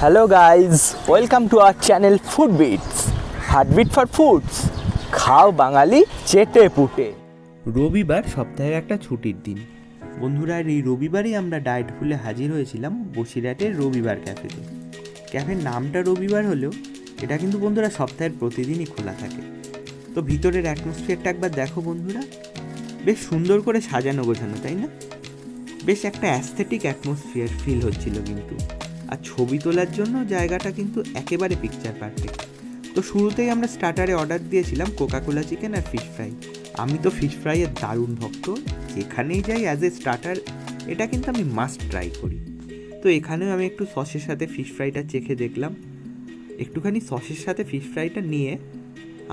Hello guys welcome to our channel food bits heartbeat for foods খাও বাঙালি চেটে পুটে রবিবার সপ্তাহের একটা ছুটির দিন। বন্ধুরা, এই রবিবারই আমরা ডায়েট ফুলে হাজির হয়েছিলাম বসিরহাটের রবিবার ক্যাফেতে। ক্যাফের নামটা রবিবার হলেও এটা কিন্তু বন্ধুরা সপ্তাহের প্রতিদিনই খোলা থাকে। তো ভিতরের অ্যাটমসফিয়ারটা একবার দেখো বন্ধুরা। বেশ সুন্দর করে সাজানো গোছানো, তাই না? বেশ একটা অ্যাস্থেটিক অ্যাটমসফিয়ার ফিল হচ্ছিল কিন্তু। আর ছবি তোলার জন্য জায়গাটা কিন্তু একেবারে পিকচার পারফেক্ট তো শুরুতেই আমরা স্টার্টারে অর্ডার দিয়েছিলাম কোকাকোলা চিকেন আর ফিশ ফ্রাই আমি তো ফিশ ফ্রাইয়ের দারুণ ভক্ত, যেখানেই যাই অ্যাজ এ স্টার্টার এটা কিন্তু আমি মাস্ট ট্রাই করি। তো এখানেও আমি একটু সসের সাথে ফিশ ফ্রাইটা চেখে দেখলাম। একটুখানি সসের সাথে ফিশ ফ্রাইটা নিয়ে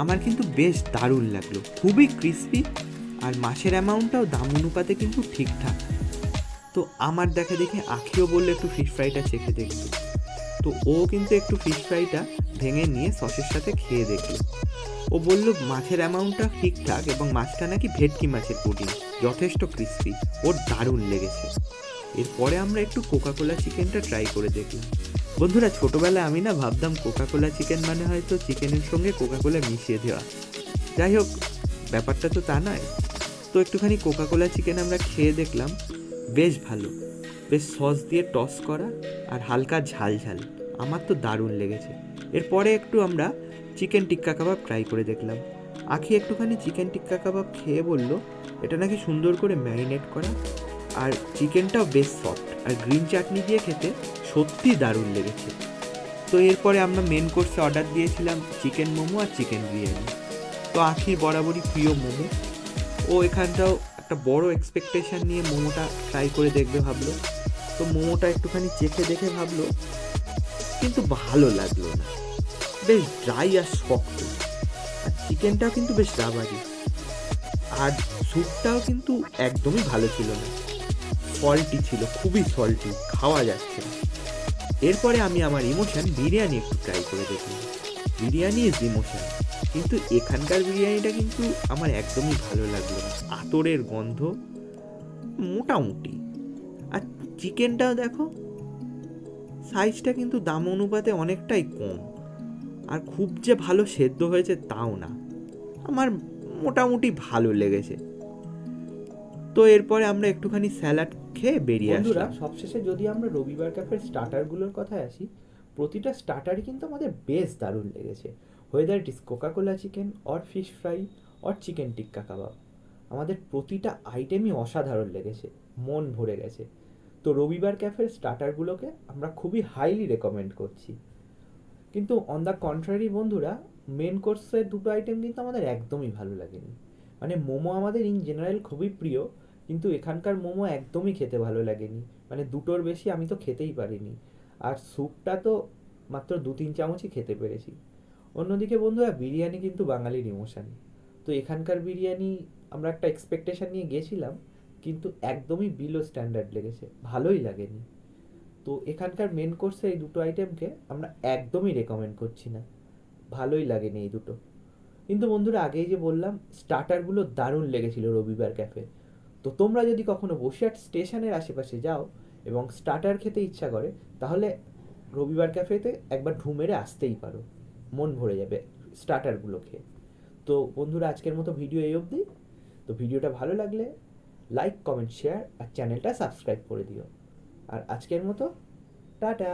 আমার কিন্তু বেশ দারুণ লাগল। খুবই ক্রিস্পি আর মাছের অ্যামাউন্টটাও দাম অনুপাতে কিন্তু ঠিকঠাক। তো আমার দেখা দেখে আখিও বলল একটু ফিশ ফ্রাইটা চেখে দেখতে। তো ও কিন্তু একটু ফিশ ফ্রাইটা ভেঙে নিয়ে সসের সাথে খেয়ে দেখল। ও বলল, মাছের অ্যামাউন্টটা ঠিকঠাক এবং মাছটা নাকি ভেটকি মাছের পুডিং, যথেষ্ট ক্রিস্পি ওর দারুণ লেগেছে। এরপরে আমরা একটু কোকাকোলা চিকেনটা ট্রাই করে দেখলাম। বন্ধুরা, ছোটোবেলায় আমি না ভাবতাম কোকাকোলা চিকেন মানে হয়তো চিকেনের সঙ্গে কোকাকোলা মিশিয়ে দেওয়া। যাই হোক, ব্যাপারটা তো তা নয়। তো একটুখানি কোকাকোলা চিকেন আমরা খেয়ে দেখলাম। বেশ ভালো। বেশ সস দিয়ে টস করা আর হালকা ঝাল ঝাল। আমার তো দারুণ লেগেছে। এরপরে একটু আমরা চিকেন টিক্কা কাবাব ট্রাই করে দেখলাম। আখি একটুখানি চিকেন টিক্কা কাবাব খেয়ে বলল, এটা নাকি সুন্দর করে ম্যারিনেট করা। আর চিকেনটাও বেশ সফট আর গ্রিন চাটনি দিয়ে খেতে সত্যি দারুণ লেগেছে। তো এরপরে আমরা মেন কোর্সে অর্ডার দিয়েছিলাম চিকেন মোমো আর চিকেন বিরিয়ানি। তো আখির বরাবরই প্রিয় মোমো। ও এখানটাও একটা বড় এক্সপেকটেশন নিয়ে মোমোটা ট্রাই করে দেখবে ভাবলো। তো মোমোটা একটুখানি চেখে দেখে ভাবলো, কিন্তু ভালো লাগল না। বেশ ড্রাই আর শক্ত। আর চিকেনটাও কিন্তু বেশ রাবারি আর স্যুপটাও কিন্তু একদমই ভালো ছিল না। সল্টি ছিল, খুবই সল্টি খাওয়া যাচ্ছে এরপরে আমি আমার ইমোশন বিরিয়ানি একটু ট্রাই করে দেখলাম। বিরিয়ানি ইজ ইমোশন কিন্তু এখানকার বিরিয়ানিটা কিন্তু আমার একদমই ভালো লাগল না। আতরের গন্ধ মোটামুটি। আর চিকেনটাও দেখো সাইজটা কিন্তু দাম অনুপাতে অনেকটাই কম। আর খুব যে ভালো সেদ্ধ হয়েছে তাও না। আমার মোটামুটি ভালো লেগেছে। তো এরপরে আমরা একটুখানি স্যালাড খেয়ে বেরিয়ে আসলাম। সবশেষে যদি আমরা রবিবার ক্যাফের স্টার্টারগুলোর কথায় আসি প্রতিটা স্টার্টারই কিন্তু আমাদের বেশ দারুণ লেগেছে। Whether it is Coca Cola chicken or fish fry or chicken tikka kebab আমাদের প্রতিটা আইটেমই অসাধারণ লেগেছে, মন ভরে গেছে। তো রবিবার ক্যাফের স্টার্টারগুলোকে আমরা খুবই হাইলি রেকমেন্ড করছি। কিন্তু অন দ্য কন্ট্রারি বন্ধুরা মেন কোর্সের দুটো আইটেম কিন্তু আমাদের একদমই ভালো লাগেনি। মানে মোমো আমাদের ইন জেনারেল খুবই প্রিয়, কিন্তু এখানকার মোমো একদমই খেতে ভালো লাগেনি। মানে দুটোর বেশি আমি তো খেতেই পারিনি। আর স্যুপটা তো মাত্র দু তিন চামচই খেতে পেরেছি। অন্যদিকে বন্ধুরা, বিরিয়ানি কিন্তু বাঙালির ইমোশন। তো এখানকার বিরিয়ানি আমরা একটা এক্সপেকটেশন নিয়ে গেছিলাম, কিন্তু একদমই বিলো স্ট্যান্ডার্ড লেগেছে, ভালোই লাগেনি। তো এখানকার মেন কোর্সে এই দুটো আইটেমকে আমরা একদমই রেকমেন্ড করছি না। ভালোই লাগেনি এই দুটো। কিন্তু বন্ধুরা, আগেই যে বললাম স্টার্টারগুলো দারুণ লেগেছিল রবিবার ক্যাফে তো তোমরা যদি কখনো বসিরহাট স্টেশনের আশেপাশে যাও এবং স্টার্টার খেতে ইচ্ছা করে, তাহলে রবিবার ক্যাফেতে একবার ঢু মেরে আসতেই পারো। মন ভরে যাবে স্টার্টারগুলো খেয়ে। তো বন্ধুরা, আজকের মতো ভিডিও এই অবধি। তো ভিডিওটা ভালো লাগলে লাইক কমেন্ট শেয়ার আর চ্যানেলটা সাবস্ক্রাইব করে দিও। আর আজকের মতো, টাটা!